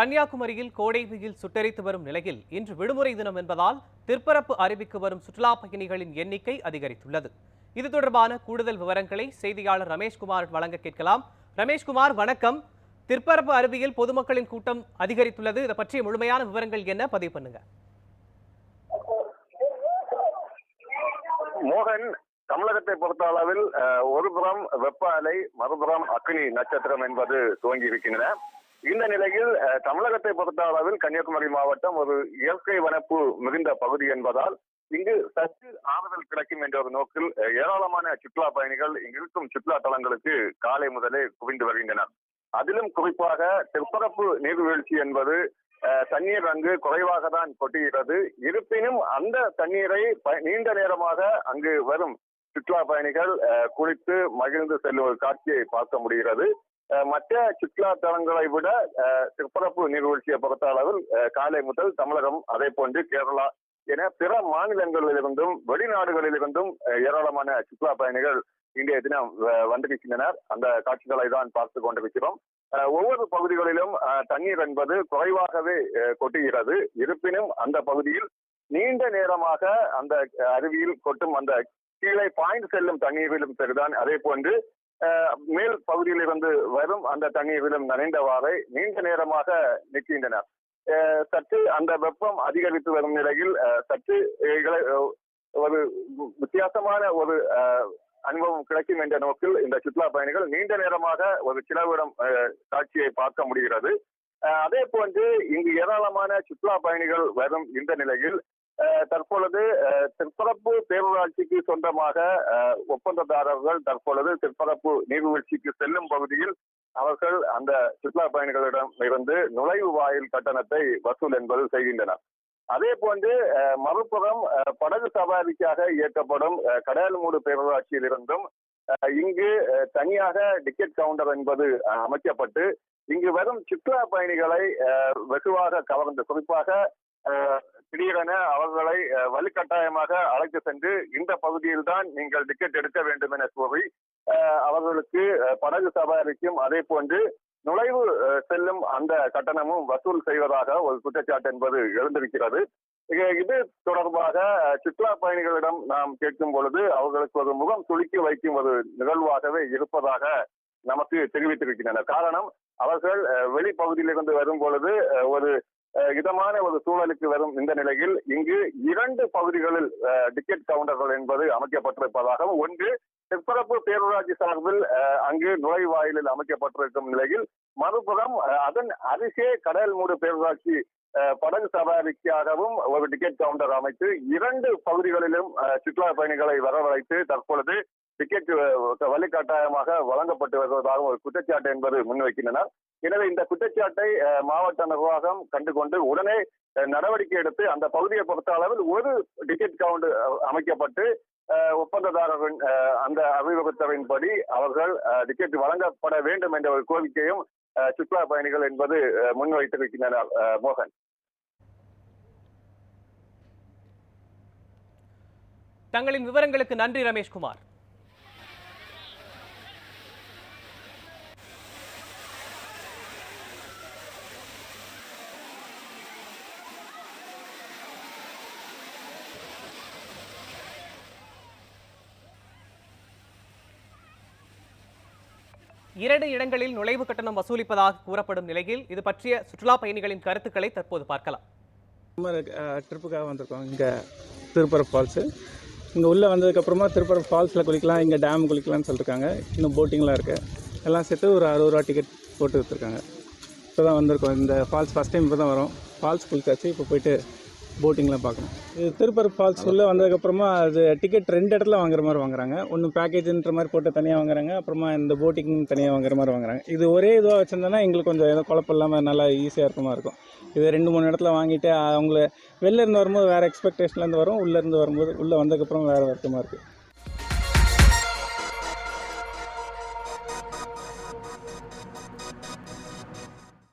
கன்னியாகுமரியில் கோடை வெயில் சுட்டரித்து வரும் நிலையில் இன்று விடுமுறை தினம் என்பதால் திற்பரப்பு அருவிக்கு வரும் சுற்றுலா பயணிகளின் எண்ணிக்கை அதிகரித்துள்ளது. இது தொடர்பான கூடுதல் விவரங்களை செய்தியாளர் ரமேஷ்குமார் வழங்க கேட்கலாம். ரமேஷ்குமார் வணக்கம். திற்பரப்பு அருவியில் பொதுமக்களின் கூட்டம் அதிகரித்துள்ளது. இதை பற்றிய முழுமையான விவரங்கள் என்ன? பதிவு பண்ணுங்க. மோகன் தமிழகத்தை பொறுத்த அளவில் ஒருபுறம் ஒரு புறம் வெப்ப அலை மறுபுறம் அக்னி நட்சத்திரம் என்பது துவங்கி இருக்கின்றன இந்த நிலையில் தமிழகத்தை பொறுத்த அளவில் கன்னியாகுமரி மாவட்டம் ஒரு இயற்கை வனப்பு மிகுந்த பகுதி என்பதால் இங்கு சற்று ஆறுதல் கிடைக்கும் என்ற ஒரு நோக்கில் ஏராளமான சுற்றுலா பயணிகள் இங்கு இருக்கும் சுற்றுலா தலங்களுக்கு காலை முதலே குவிந்து வருகின்றனர். அதிலும் குறிப்பாக தெற்பரப்பு நீர்வீழ்ச்சி என்பது தண்ணீர் அங்கு குறைவாக தான் கொட்டுகிறது இருப்பினும் அந்த தண்ணீரை ப- நீண்ட நேரமாக அங்கு வரும் சுற்றுலா பயணிகள் அஹ், குளித்து மகிழ்ந்து செல்லும் ஒரு காட்சியை பார்க்க முடிகிறது. மற்ற சுற்றுலா தலங்களை விட அஹ், திருப்பரப்பு நீர்வீழ்ச்சியை பொறுத்த அளவில் காலை முதல் தமிழகம் அதே போன்று கேரளா என பிற மாநிலங்களிலிருந்தும் வெளிநாடுகளிலிருந்தும் ஏராளமான சுற்றுலா பயணிகள் இன்றைய தினம் வந்திருக்கின்றனர் அந்த காட்சிகளை தான் பார்த்து கொண்டிருக்கிறோம். அஹ், ஒவ்வொரு பகுதிகளிலும் அஹ், தண்ணீர் என்பது குறைவாகவே அஹ், கொட்டுகிறது. இருப்பினும் அந்த பகுதியில் நீண்ட நேரமாக அந்த அருவியில் கொட்டும் அந்த கீழே பாய்ந்து செல்லும் தண்ணீரிலும் சரிதான். அதே போன்று மேல் மேல் பகுதியிலிருந்து வரும் அந்த தண்ணீரிலும் நனைந்தவாறே நீண்ட நேரமாக நிற்கின்றனர். சற்று அந்த வெப்பம் அதிகரித்து வரும் நிலையில் அஹ், சற்று ஒரு வித்தியாசமான ஒரு அஹ், அனுபவம் கிடைக்கும் என்ற நோக்கில் இந்த சுற்றுலா பயணிகள் நீண்ட நேரமாக ஒரு சிலவிடம் அஹ், காட்சியை பார்க்க முடிகிறது. அதே போன்று இங்கு ஏராளமான சுற்றுலா பயணிகள் வரும் இந்த நிலையில் தற்பொழுது திருப்பரப்பு பேரூராட்சிக்கு சொந்தமாக ஒப்பந்ததாரர்கள் தற்பொழுது திருப்பரப்பு நீர்வீழ்ச்சிக்கு செல்லும் பகுதியில் அவர்கள் அந்த சுற்றுலா பயணிகளிடம் இருந்து நுழைவு வாயில் கட்டணத்தை வசூல் என்பது செய்கின்றனர். அதே போன்று மறுபுறம் படகு சவாரிக்காக இயக்கப்படும் அஹ், பேரூராட்சியில் இருந்தும் இங்கு தனியாக டிக்கெட் கவுண்டர் என்பது அஹ், அமைக்கப்பட்டு இங்கு வரும் சுற்றுலா பயணிகளை வெகுவாக கவர்ந்து குறிப்பாக திடீரென அவர்களை வலுக்கட்டாயமாக அழைத்து சென்று இந்த பகுதியில் தான் நீங்கள் டிக்கெட் எடுக்க வேண்டும் என கூறி அவர்களுக்கு படகு சவாரிக்கும் அதே போன்று நுழைவு செல்லும் அந்த கட்டணமும் வசூல் செய்வதாக ஒரு குற்றச்சாட்டு என்பது எழுந்திருக்கிறது. இது தொடர்பாக சுற்றுலா பயணிகளிடம் நாம் கேட்கும் பொழுது அவர்களுக்கு ஒரு முகம் சுளுக்கி வைக்கும் ஒரு நிகழ்வாகவே இருப்பதாக நமக்கு தெரிவித்திருக்கின்றனர். காரணம் அவர்கள் வெளிப்பகுதியிலிருந்து வரும் பொழுது ஒரு இதமான ஒரு சூழலுக்கு வரும் இந்த நிலையில் இங்கு இரண்டு பகுதிகளில் டிக்கெட் கவுண்டர்கள் என்பது அமைக்கப்பட்டிருப்பதாகவும் ஒன்று சிற்பரப்பு பேரூராட்சி சார்பில் அங்கு நுழைவாயிலில் அமைக்கப்பட்டிருக்கும் நிலையில் மறுபுறம் அஹ், அதன் அருகே கடல் மூடு பேரூராட்சி அஹ், படகு சவாரிக்காகவும் ஒரு டிக்கெட் கவுண்டர் அமைத்து இரண்டு பகுதிகளிலும் சுற்றுலா பயணிகளை வரவழைத்து தற்பொழுது டிக்கெட் uh, அஹ், வழங்கப்பட்டு வருவதாக ஒரு குற்றச்சாட்டு என்பது முன்வைக்கின்றனர். எனவே இந்த குற்றச்சாட்டை uh, மாவட்ட நிர்வாகம் கண்டுகொண்டு உடனே uh, நடவடிக்கை எடுத்து அந்த பகுதியை பொறுத்த அளவில் ஒரு டிக்கெட் கவுண்ட் அமைக்கப்பட்டு ஒப்பந்ததாரரின் அந்த அறிவுறுத்தலின்படி அவர்கள் டிக்கெட் வழங்கப்பட வேண்டும் என்ற ஒரு கோரிக்கையும் சுற்றுலா பயணிகள் என்பது முன்வைத்திருக்கின்றனர் மோகன். தங்களின் விவரங்களுக்கு நன்றி ரமேஷ்குமார். இரண்டு இடங்களில் நுழைவு கட்டணம் வசூலிப்பதாக கூறப்படும் நிலையில் இது பற்றிய சுற்றுலா பயணிகளின் கருத்துக்களை தற்போது பார்க்கலாம். ட்ரிப்புக்காக வந்திருக்கோம். இங்கே திருப்பரப்பு ஃபால்ஸு. இங்கே உள்ளே வந்ததுக்கப்புறமா திருப்பரப்பு ஃபால்ஸில் குளிக்கலாம் இங்கே டேம் குளிக்கலாம்னு சொல்லியிருக்காங்க இன்னும் போட்டிங்லாம் இருக்குது எல்லாம் சேர்த்து ஒரு அறுபது ரூபா டிக்கெட் போட்டு கொடுத்துருக்காங்க இப்போ தான் வந்திருக்கோம். இந்த ஃபால்ஸ் ஃபஸ்ட் டைம் இப்போ தான் வரும். ஃபால்ஸ் குளிக்காச்சு இப்போ போயிட்டு போட்டிங்லாம் பார்க்கணும். இது திருப்பரப்பு ஃபால்ஸ் உள்ளே வந்ததுக்கப்புறமா அது டிக்கெட் ரெண்டு இடத்துல வாங்குற மாதிரி வாங்குறாங்க. ஒன்று பேக்கேஜுன்ற மாதிரி போட்டு தனியாக வாங்குறாங்க. அப்புறமா இந்த போட்டிங் தனியாக வாங்குற மாதிரி வாங்குறாங்க. இது ஒரே இதுவாக வச்சுருந்தோன்னா எங்களுக்கு கொஞ்சம் எதுவும் குழப்பம் இல்லாமல் நல்லா ஈஸியாக இருக்க மாதிரி இருக்கும். இது ரெண்டு மூணு இடத்துல வாங்கிட்டு அவங்கள வெளிலேருந்து வரும்போது வேறு எக்ஸ்பெக்டேஷன்லேருந்து வரும். உள்ளேருந்து வரும்போது உள்ளே வந்ததுக்கப்புறம் வேறு வருத்தமாக இருக்குது